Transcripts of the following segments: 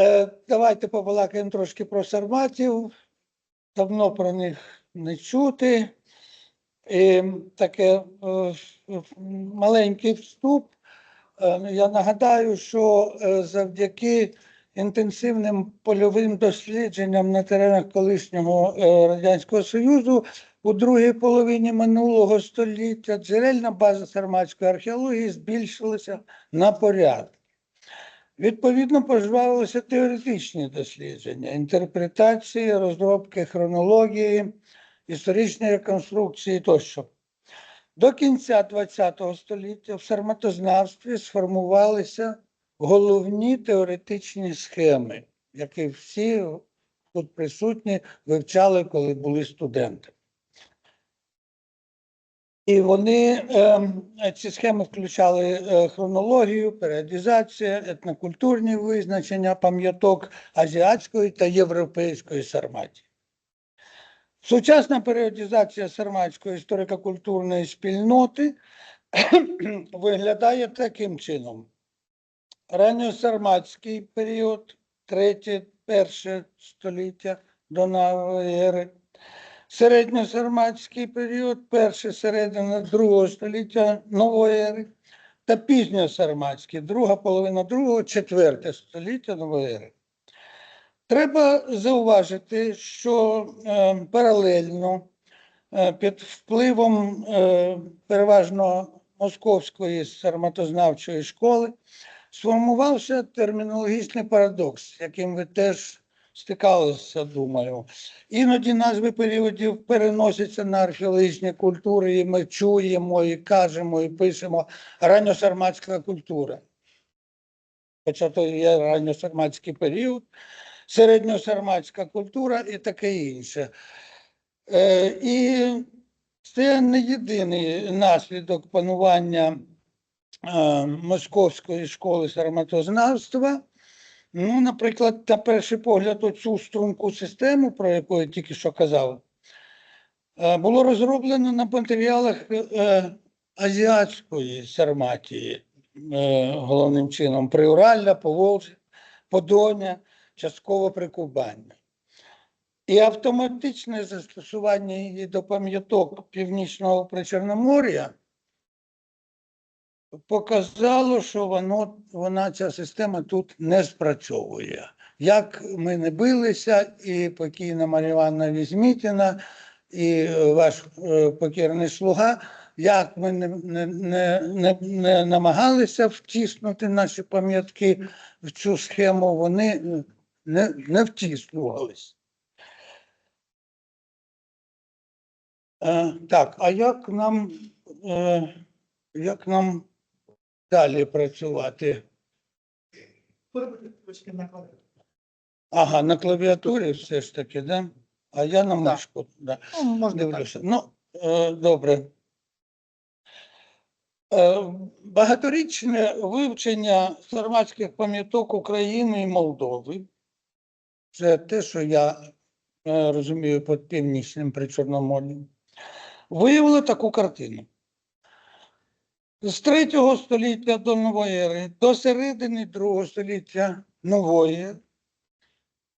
Е, давайте побалакаємо трошки про сарматів. Давно про них не чути. І таке е, маленький вступ. Е, Я нагадаю, що завдяки інтенсивним польовим дослідженням на теренах колишнього Радянського Союзу у другій половині минулого століття джерельна база сарматської археології збільшилася на порядок. Відповідно, пожвавилися теоретичні дослідження, інтерпретації, розробки хронології, історичної реконструкції тощо. До кінця ХХ століття в сарматознавстві сформувалися головні теоретичні схеми, які всі тут присутні вивчали, коли були студенти. І вони ем, ці схеми включали е, хронологію, періодизацію, етнокультурні визначення пам'яток азіатської та європейської сарматії. Сучасна періодизація сарматської історико-культурної спільноти виглядає таким чином: ранньосарматський період, третє, перше століття до нової ери, середньосарматський період, перше середина другого століття нової ери, та пізньосарматський, друга половина другого, четверте століття нової ери. Треба зауважити, що е, паралельно е, під впливом е, переважно московської сарматознавчої школи сформувався термінологічний парадокс, яким ви теж стикалися, думаю. Іноді назви періодів переносяться на археологічні культури, і ми чуємо, і кажемо, і пишемо ранньосарматська культура. Хоча то є ранньосарматський період, середньосарматська культура і таке інше. Е, і це не єдиний наслідок панування е, московської школи сарматознавства. Ну, наприклад, на перший погляд, оцю струнку систему, про яку я тільки що казав, е, було розроблено на матеріалах е, азіатської сарматії, е, головним чином Приуралля, Поволжя, Подоня, частково Прикубання. І автоматичне застосування її до пам'яток Північного Причорномор'я показало, що воно, вона, ця система тут не спрацьовує. Як ми не билися, і покійна Марія Івановна Візмітіна, і е, ваш е, покірний слуга, як ми не, не, не, не, намагалися втиснути наші пам'ятки в цю схему, вони не, не втиснувались. Е, так, а як нам, е, як нам далі працювати? Ага, на клавіатурі все ж таки, да? А я на мишку. Да. Ну, можна так. Дивлюся. Ну, е, добре. Е, багаторічне вивчення сарматських пам'яток України і Молдови. Це те, що я е, розумію під північним причорномор'ям. Виявило таку картину. З 3 століття до нової ери, до середини другого століття нової,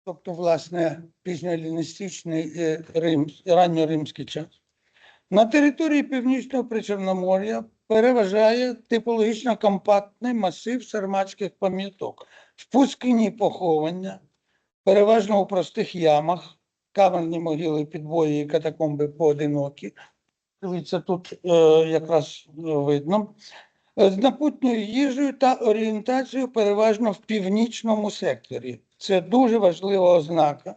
тобто, власне, пізньоеліністичний і рим, ранньоримський час, на території Північного Причорномор'я переважає типологічно компактний масив сарматських пам'яток, спускні поховання, переважно у простих ямах, камерні могили, підбої і катакомби поодинокі. Дивіться, тут е, якраз видно. Е, З напутньою їжею та орієнтацією переважно в північному секторі. Це дуже важлива ознака,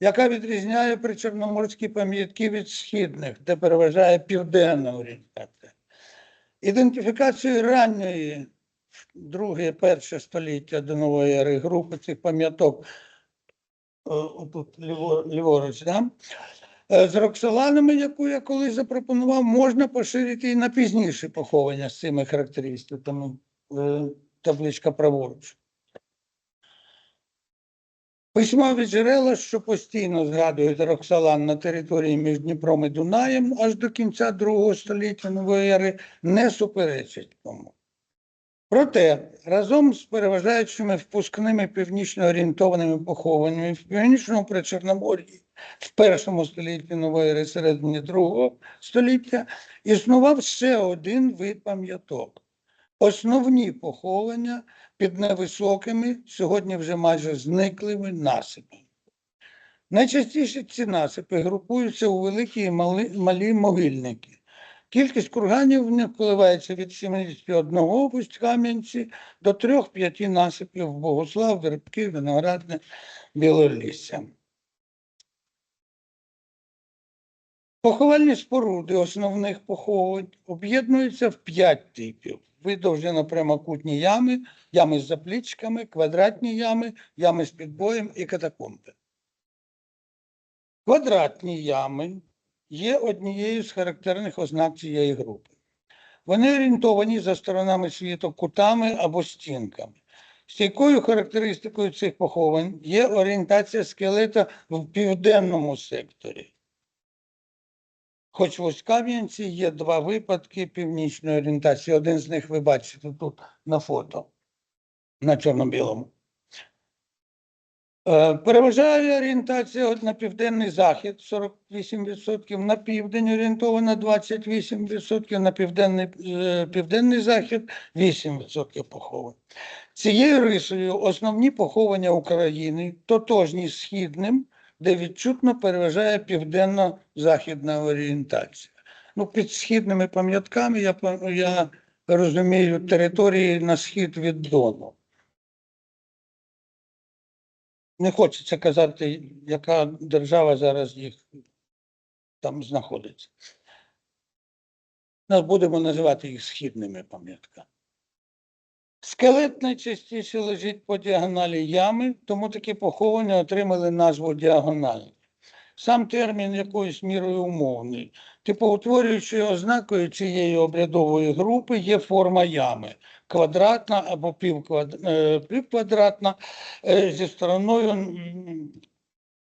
яка відрізняє причорноморські пам'ятки від східних, де переважає південна орієнтація. Ідентифікацію ранньої, друге, перше століття до нової ери групи цих пам'яток, е, ліворуч, да? Е, з Роксоланами, яку я колись запропонував, можна поширити і на пізніші поховання з цими характеристиками. Е, Табличка праворуч. Письмові джерела, що постійно згадують Роксолан на території між Дніпром і Дунаєм аж до кінця другого століття нової ери, не суперечать тому. Проте разом з переважаючими впускними північно орієнтованими похованнями в північному Причорномор'ї в першому столітті нової ери середині другого століття існував ще один вид пам'яток. Основні поховання під невисокими, сьогодні вже майже зниклими насипами. Найчастіше ці насипи групуються у великі і малі могильники. Кількість курганів них коливається від 71 в Усть-Кам'янці до 3-5 насипів Богослав, Вербки, Виноградне, Білолісся. Поховальні споруди основних поховань об'єднуються в п'ять типів: видовжено прямокутні ями, ями з заплічками, квадратні ями, ями з підбоєм і катакомби. Квадратні ями є однією з характерних ознак цієї групи. Вони орієнтовані за сторонами світу кутами або стінками. Стійкою характеристикою цих поховань є орієнтація скелета в південному секторі. Хоч в Ось-Кам'янці є два випадки північної орієнтації. Один з них ви бачите тут на фото на чорно-білому. Е, Переважає орієнтація на південний захід 48%, на південь орієнтована 28%, на південний, е, південний захід 8% поховань. Цією рисою основні поховання України тотожні східним, де відчутно переважає південно-західна орієнтація. Ну, під східними пам'ятками я, я розумію території на схід від Дону. Не хочеться казати, яка держава зараз їх там знаходиться. Нас будемо називати їх східними пам'ятками. Скелет найчастіше лежить по діагоналі ями, тому такі поховання отримали назву діагональні. Сам термін якоюсь мірою умовний. Типоутворюючою ознакою цієї обрядової групи є форма ями квадратна або е, півквадратна е, зі стороною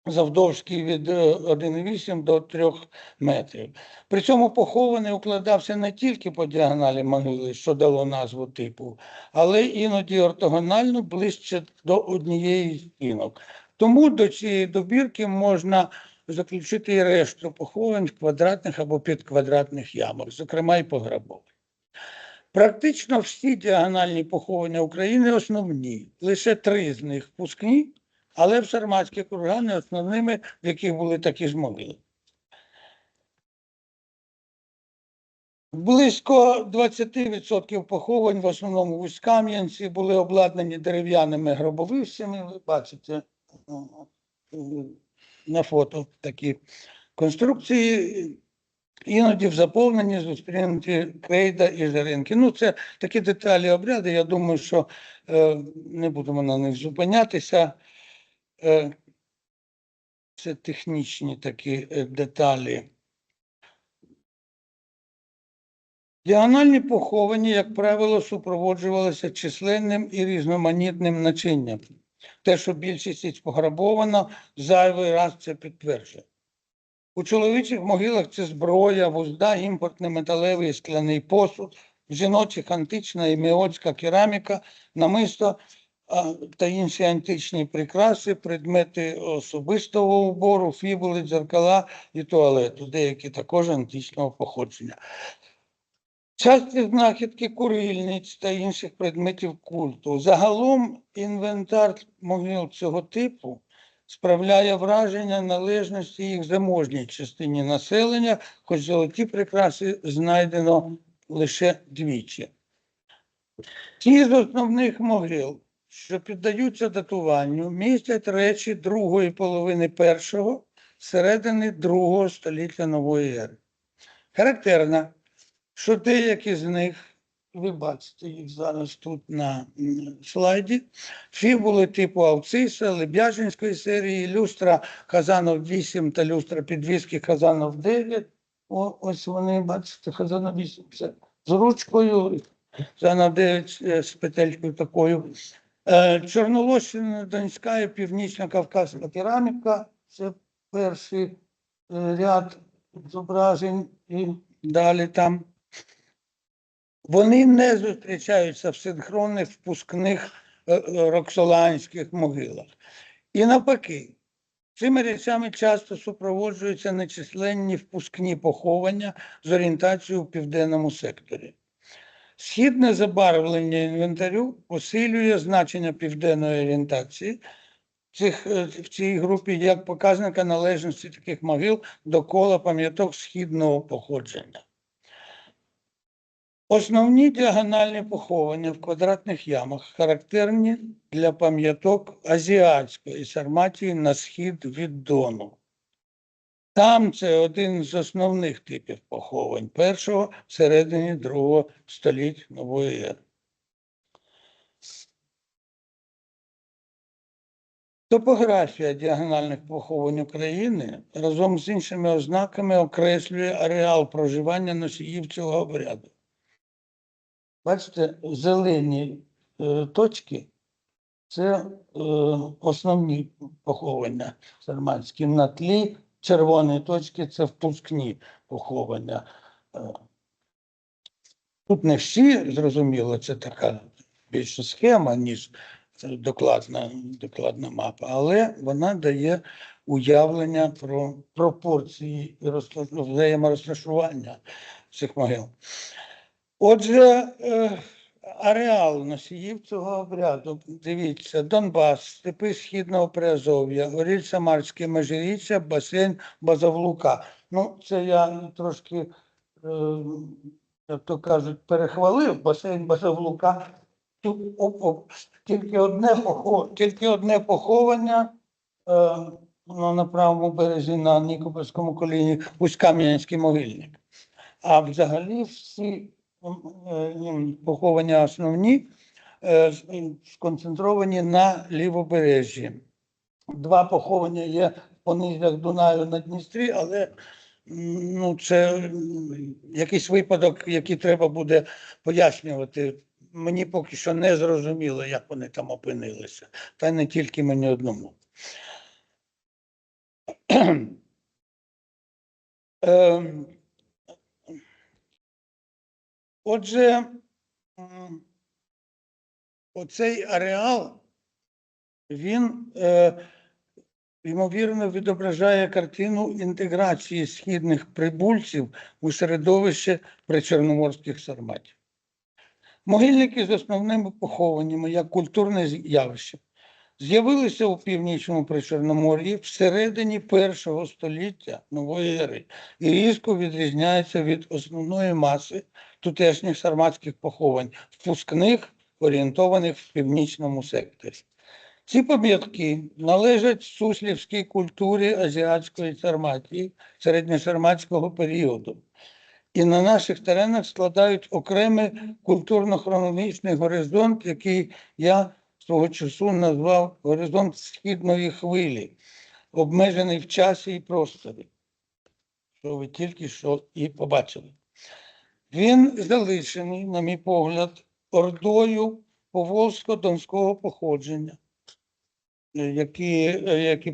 завдовжки від е, 1,8 до 3 метрів. При цьому похований укладався не тільки по діагоналі могили, що дало назву типу, але іноді ортогонально ближче до однієї з стінок. Тому до цієї добірки можна заключити решту поховань в квадратних або підквадратних ямах, зокрема і пограбованих. Практично всі діагональні поховання України основні, лише три з них впускні, але в Сарматські кургани основними, в яких були такі ж могили. Близько 20% поховань, в основному в Усть-Кам'янці, були обладнані дерев'яними гробовищами. Ви бачите е, на фото такі конструкції. Іноді в заповненні зустрінуті крейда і жаринки. Ну, це такі деталі обряди. Я думаю, що е, не будемо на них зупинятися. Е, це технічні такі е, деталі. Діагональні поховані, як правило, супроводжувалися численним і різноманітним начинням. Те, що більшість із пограбовано, зайвий раз це підтверджує. У чоловічих могилах це зброя, вузда, імпортний металевий і скляний посуд, в жіночих антична і міотська кераміка, намисто та інші античні прикраси, предмети особистого убору, фібули, дзеркала і туалету, деякі також античного походження. Часті знахідки курильниць та інших предметів культу. Загалом інвентар могил цього типу справляє враження належності їх заможній частині населення, хоч золоті прикраси знайдено лише двічі. Ті з основних могил, що піддаються датуванню, містять речі другої половини першого, середини другого століття нової ери. Характерно, що деякі з них, ви бачите їх зараз тут на слайді, фібули типу Авциса, Лебяжинської серії, люстра Хазанов 8 та люстра підвіски Хазанов 9. О, ось вони, бачите, Хазанов 8 це з ручкою, Хазанов 9 е, з петелькою такою. Е, Чорнолощина, Донська і Північно-Кавказька кераміка. Це перший е, ряд зображень і далі там Вони не зустрічаються в синхронних впускних е, е, роксоланських могилах. І навпаки, цими речами часто супроводжуються нечисленні впускні поховання з орієнтацією в південному секторі. Східне забарвлення інвентарю посилює значення південної орієнтації цих, е, в цій групі як показника належності таких могил до кола пам'яток східного походження. Основні діагональні поховання в квадратних ямах характерні для пам'яток азіатської сарматії на схід від Дону. Там це один з основних типів поховань першого всередині другого століть нової ери. Топографія діагональних поховань України разом з іншими ознаками окреслює ареал проживання носіїв цього обряду. Бачите, зелені е, точки це е, основні поховання сарматські. На тлі червоні точки це впускні поховання. Е, Тут не всі, зрозуміло, це така більше схема, ніж докладна, докладна мапа, але вона дає уявлення про пропорції і розташ- взаєморозташування цих могил. Отже, е, ареал носіїв цього обряду, дивіться, Донбас, степи Східного Приазов'я, Оріль Самарське Межиріччя, басейн Базавлука. Ну, це я трошки, е, як то кажуть, перехвалив басейн оп, тільки, одне тільки одне поховання е, ну, на правому березі на Нікопольському коліні, Усть-Кам'янський могильник. А взагалі всі поховання основні е, сконцентровані на лівобережжі. Два поховання є в понизях Дунаю на Дністрі, але ну, це якийсь випадок, який треба буде пояснювати. Мені поки що не зрозуміло, як вони там опинилися. Та не тільки мені одному. Ем, Отже, оцей ареал, він, е, ймовірно, відображає картину інтеграції східних прибульців у середовище причорноморських сарматів. Могильники з основними похованнями як культурне явище з'явилися у північному Причорномор'ї всередині першого століття нової ери і різко відрізняються від основної маси тутешніх сарматських поховань, впускних, орієнтованих в північному секторі. Ці пам'ятки належать суслівській культурі азіатської сарматії середньосарматського періоду і на наших теренах складають окремий культурно-хронологічний горизонт, який я свого часу назвав горизонт східної хвилі, обмежений в часі і просторі, що ви тільки що і побачили. Він залишений, на мій погляд, ордою поволзько-донського походження, які, які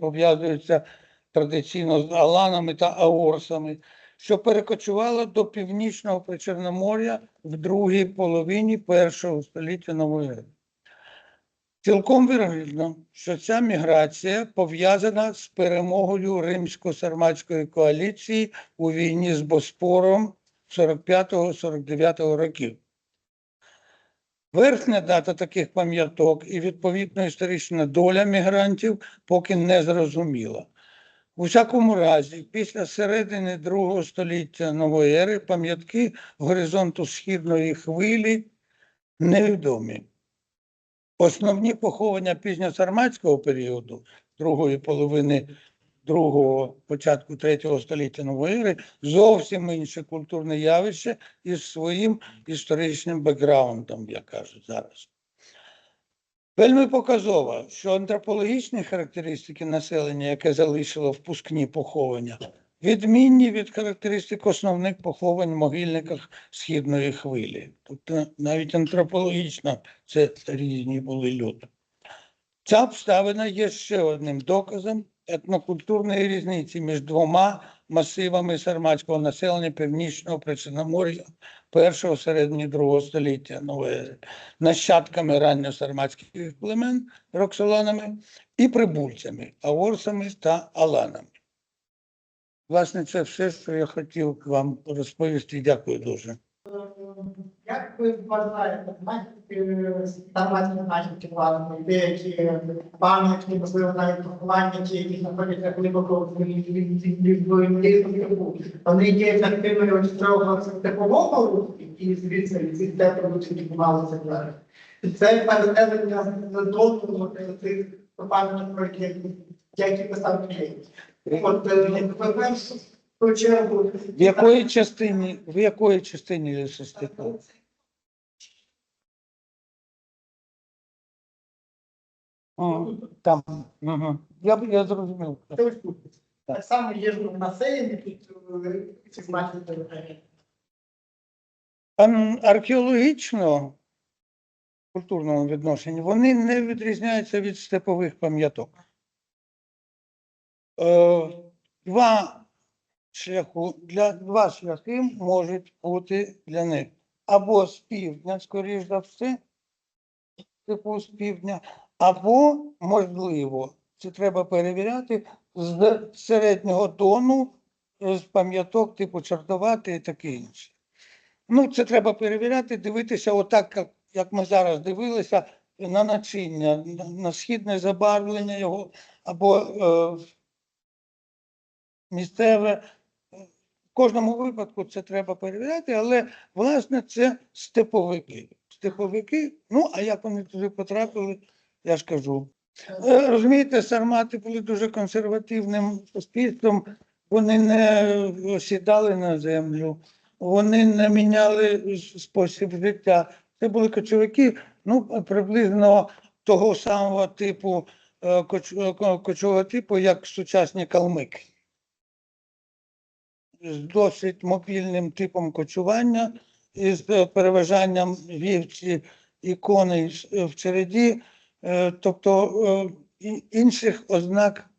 пов'язуються традиційно з аланами та аорсами, що перекочувала до північного Причорномор'я в другій половині першого століття нової ери. Цілком вірогідно, що ця міграція пов'язана з перемогою римсько-сарматської коаліції у війні з Боспором 45-49 років. Верхня дата таких пам'яток і відповідно історична доля мігрантів поки не зрозуміла. У всякому разі, після середини другого століття нової ери пам'ятки горизонту східної хвилі невідомі. Основні поховання пізньосарматського періоду, другої половини другого, початку третього століття нової ери, зовсім інше культурне явище із своїм історичним бекграундом, як кажуть зараз. Вельми показово, що антропологічні характеристики населення, яке залишило впускні поховання, відмінні від характеристик основних поховань в могильниках східної хвилі. Тобто навіть антропологічно це різні були люди. Ця обставина є ще одним доказом етнокультурної різниці між двома масивами сарматського населення північного Причорномор'я першого середні другого століття нової ери, нащадками ранньосарматських племен роксоланами і прибульцями, аорсами та аланами. Власне, це все, що я хотів вам розповісти. Дякую дуже. Як ви вважаєте, старматні наші влади, деякі пам'ятки, можливо, навіть поховання, які знаходяться глибоко вони є ефективною строго степового руху, і звідси ці степи будуть відбувалися зараз. Це переселення з дозволу цих пам'яток, про які, писав є. От, е, В якої частині, в якої частині лісостепу? Там. Угу. Я, я зрозумів. Так само є ж населення тут е, ці території. Ан- Археологічно, в культурному відношенні, вони не відрізняються від степових пам'яток. Е, Два шляху, для, два шляхи можуть бути для них. Або з півдня, скоріш за все, типу з півдня, або, можливо, це треба перевіряти, з середнього тону, з пам'яток типу чортовати і таке інше. Ну, це треба перевіряти, дивитися отак, як, як ми зараз дивилися, на начиння, на, на східне забарвлення його або е, місцеве. В кожному випадку це треба перевіряти, але власне це степовики. Степовики, ну а як вони туди потрапили, я ж кажу. Е, Розумієте, сармати були дуже консервативним суспільством, вони не сідали на землю, вони не міняли спосіб життя. Це були кочовики, ну, приблизно того самого типу, е, е, ко- кочового типу, як сучасні калмики. З досить мобільним типом кочування, із переважанням вівці і коней в череді. Е, Тобто е, інших ознак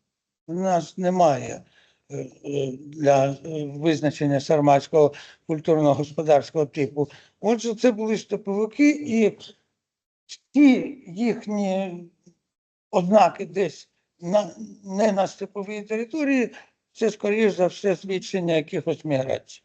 в нас немає е, для визначення сарматського культурно-господарського типу. Отже, це були степовики, і ті їхні ознаки десь на, не на степовій території, це, скоріш за все, свідчення якихось міграцій.